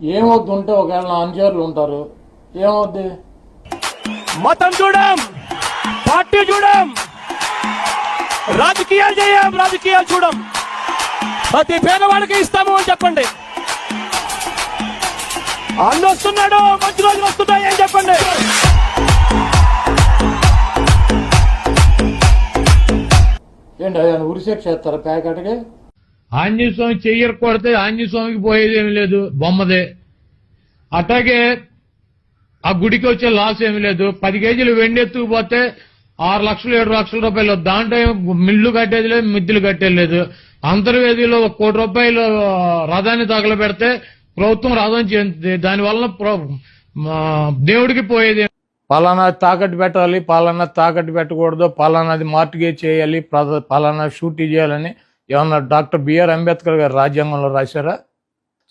ఏమొద్దు ఉంటే ఒకవేళ నా అనుచరులు ఉంటారు ఏమవుద్ది? మతం చూడం పార్టీ చూడం రాజకీయాలు చేయం రాజకీయాలు చూడం. ప్రతి పేదవాడికి ఇస్తాము అని చెప్పండి. అన్న వస్తున్నాడు మంచి రోజులు వస్తున్నాయి అని చెప్పండి. ఏంటి ఆయన ఉరిశిక్ష చేస్తారా ప్యాకెట్కి? ఆంజనేయ స్వామి చెయ్యరు కొడితే ఆంజనేయ స్వామికి పోయేది ఏమి లేదు బొమ్మదే. అట్లాగే ఆ గుడికి వచ్చే లాస్ ఏమి లేదు. పది కేజీలు వెండి ఎత్తుకుపోతే ఆరు లక్షలు ఏడు లక్షల రూపాయలు. దాంట్లో మిల్లు కట్టేది లేదు మిద్దులు కట్టేది లేదు. అంతర్వేదిలో ఒక కోటి రూపాయలు రథాన్ని తగలబెడితే ప్రభుత్వం రథం చెందుతుంది దానివల్ల ప్ర- మా దేవుడికి పోయేది పలానా తాకట్టు పెట్టాలి పలానా తాకట్టు పెట్టకూడదు పలానాది మార్టిగేజ్ చేయాలి పలానా షూటీ చేయాలని ఏమన్నా డాక్టర్ బిఆర్ అంబేద్కర్ గారు రాజ్యాంగంలో రాశారా?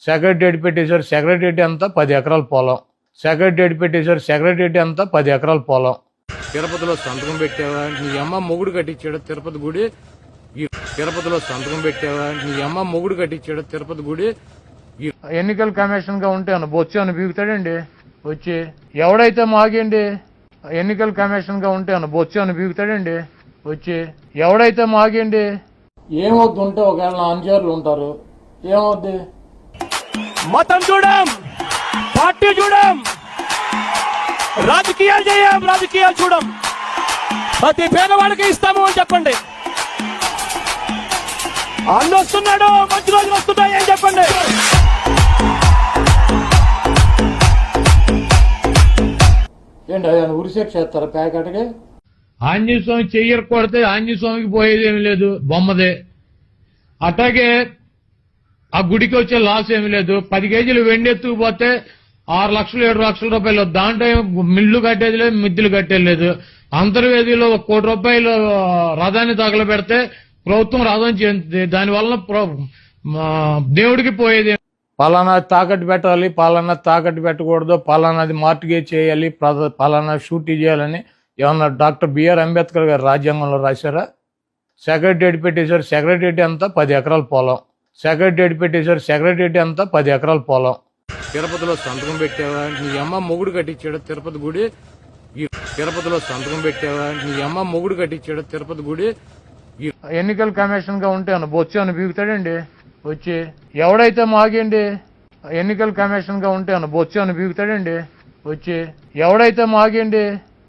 సెక్రటరీ పెట్టేశారు సెక్రటరీ అంతా పది ఎకరాల పొలం. సెక్రటరీ పెట్టేశారు సెక్రటరీ అంతా పది ఎకరాల పొలం. తిరుపతిలో సంతకం పెట్టావా? నీ అమ్మ మొగుడు కట్టించాడు తిరుపతి గుడి? తిరుపతిలో సంతకం పెట్టావా? నీ అమ్మ మొగుడు కట్టించాడు తిరుపతి గుడి? ఎన్నికల కమిషన్గా ఉంటే బొచ్చు అని బీగుతాడండి? వచ్చి ఎవడైతే మాగండి ఎన్నికల కమిషన్గా ఉంటే బొచ్చు అని బీగుతాడండి? వచ్చి ఎవడైతే మాగండి ఏమొద్దు ఉంటే ఒకవేళ నా అనుచరులు ఉంటారు ఏమవుద్ది? మతం చూడం పార్టీ చూడం రాజకీయాలు చేయం రాజకీయాలు చూడం. ప్రతి పేదవాడికి ఇస్తాము అని చెప్పండి. అన్న వస్తున్నాడు మంచి రోజులు వస్తున్నాయి అని చెప్పండి. ఏంటి ఆయన ఉరిశిక్ష చేస్తారా ప్యాకెట్కి? ఆంజనేయ స్వామి చెయ్యరు కొడితే ఆంజనేయ స్వామికి పోయేది ఏమి లేదు బొమ్మదే. అట్లాగే ఆ గుడికి వచ్చే లాస్ ఏమి లేదు. పది కేజీలు వెండి ఎత్తుకుపోతే ఆరు లక్షలు ఏడు లక్షల రూపాయలు. దాంట్లో మిల్లు కట్టేది లేదు మిద్దులు కట్టేది లేదు. అంతర్వేదిలో ఒక కోటి రూపాయలు రథాన్ని తగలబెడితే ప్రభుత్వం రథం చెందుతుంది దానివల్ల ప్ర- మా దేవుడికి పోయేది పలానా తాకట్టు పెట్టాలి పలానా తాకట్టు పెట్టకూడదు పలానాది మార్టిగేజ్ చేయాలి పలానా షూటీ చేయాలని ఏమన్నా డాక్టర్ బిఆర్ అంబేద్కర్ గారు రాజ్యాంగంలో రాశారా? సెక్రటరీ పెట్టేశారు సెక్రటరీ అంతా పది ఎకరాల పొలం. సెక్రటరీ పెట్టేశారు సెక్రటరీ అంతా పది ఎకరాల పొలం. తిరుపతిలో సంతకం పెట్టావా? నీ అమ్మ మొగుడు కట్టించాడు తిరుపతి గుడి? తిరుపతిలో సంతకం పెట్టావా? నీ అమ్మ మొగుడు కట్టించాడు తిరుపతి గుడి? ఎన్నికల కమిషన్గా ఉంటే బొచ్చు అని బీగుతాడండి? వచ్చి ఎవడైతే మాగండి ఎన్నికల కమిషన్గా ఉంటే బొచ్చు అని బీగుతాడండి? వచ్చి ఎవడైతే మాగండి